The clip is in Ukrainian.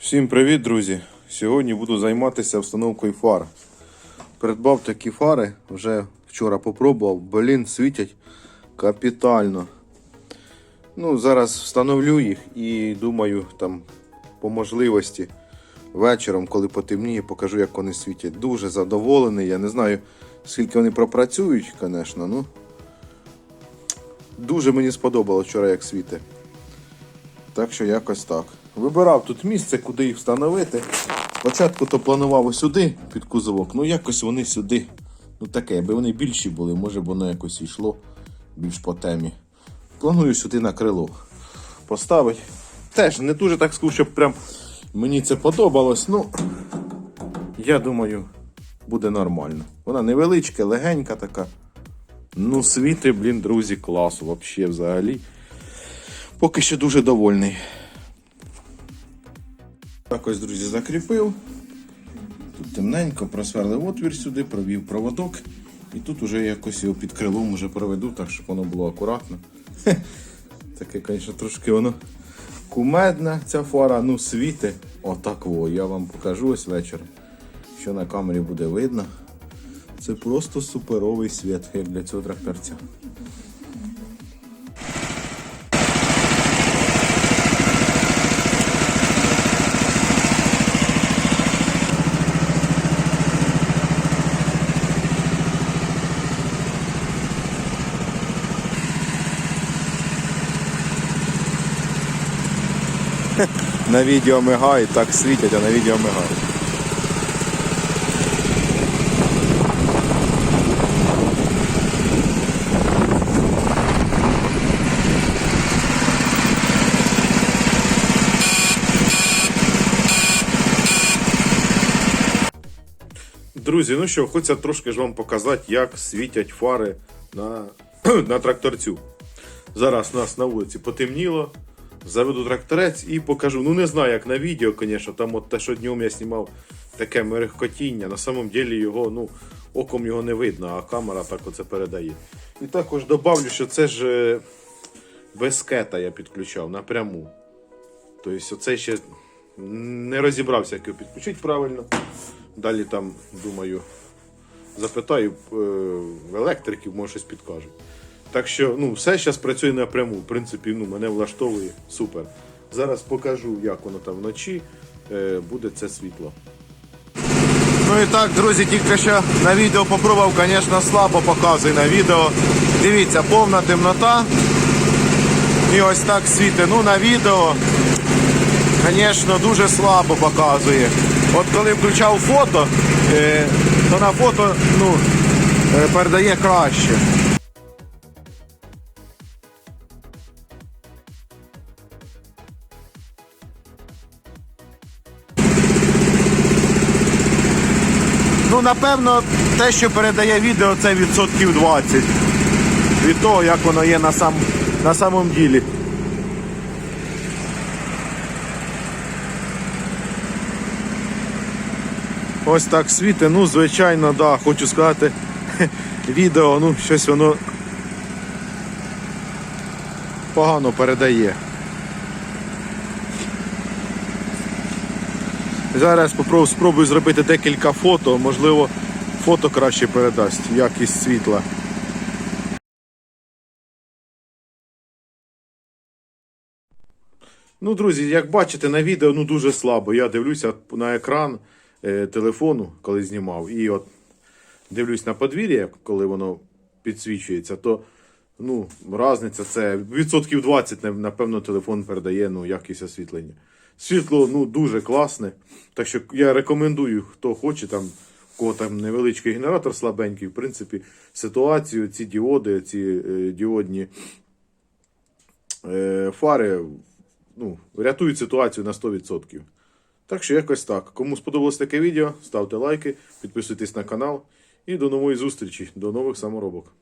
Всім привіт, друзі! Сьогодні буду займатися встановкою фар. Придбав такі фари, вже вчора попробував, блін, світять капітально. Ну, зараз встановлю їх і думаю, там по можливості вечором, коли потемніє, покажу, як вони світять. Дуже задоволений. Я не знаю, скільки вони пропрацюють, звісно. Ну, дуже мені сподобалось вчора, як світить. Так що якось так. Вибирав тут місце, куди їх встановити. Спочатку то планував сюди під кузовок, ну якось вони сюди. Ну таке, аби вони більші були, може б воно якось йшло більш по темі. Планую сюди на крило поставити. Теж не дуже так скажу, щоб прям мені це подобалось. Ну, я думаю, буде нормально. Вона невеличка, легенька така. Ну, світи, блін, друзі, класу, взагалі. Поки що дуже довольний. Так ось, друзі, закріпив. Тут темненько, просверлив отвір сюди, провів проводок. І тут уже якось його під крилом уже проведу, так щоб воно було акуратно. Хе. Таке, звісно, трошки воно кумедне ця фара, ну світи. Отак во. Я вам покажу ось вечір. Що на камері буде видно. Це просто суперовий світ, як для цього тракторця. На відео мигають, так світять, а на відео мигають. Друзі, ну що, хочеться трошки ж вам показати, як світять фари на, на тракторцю. Зараз у нас на вулиці потемніло. Заведу тракторець і покажу. Ну не знаю, як на відео, звісно, там от те, що днем я знімав таке мерехкотіння. На самом деле його, ну, оком його не видно, а камера так оце передає. І також добавлю, що це ж е, без я підключав напряму. Тобто оце ще не розібрався, як його підключити правильно. Далі там, думаю, запитаю е, в електриків, може щось підкажуть. Так що ну, все зараз працює напряму. В принципі, ну, мене влаштовує супер. Зараз покажу, як воно там вночі е, буде це світло. Ну і так, друзі, тільки що на відео попробував, звісно, слабо показує на відео. Дивіться, повна темнота. І ось так світить. Ну, на відео, звісно, дуже слабо показує. От коли включав фото, е, то на фото ну, е, передає краще. Ну, напевно, те, що передає відео, це відсотків 20 від того, як воно є на, сам, на самом ділі. Ось так світи. Ну, звичайно, да, хочу сказати, відео, ну, щось воно погано передає. Зараз спробую зробити декілька фото, можливо, фото краще передасть, якість світла. Ну, друзі, як бачите, на відео ну, дуже слабо. Я дивлюся на екран е, телефону, коли знімав, і от дивлюсь на подвір'я, коли воно підсвічується, то ну, різниця це відсотків 20, нав- напевно, телефон передає ну, якість освітлення. Світло ну, дуже класне. Так що я рекомендую, хто хоче, там, у кого там невеличкий генератор слабенький, в принципі, ситуацію, ці діоди, ці е, діодні е, фари ну, рятують ситуацію на 100%. Так що якось так. Кому сподобалось таке відео, ставте лайки, підписуйтесь на канал і до нової зустрічі, до нових саморобок.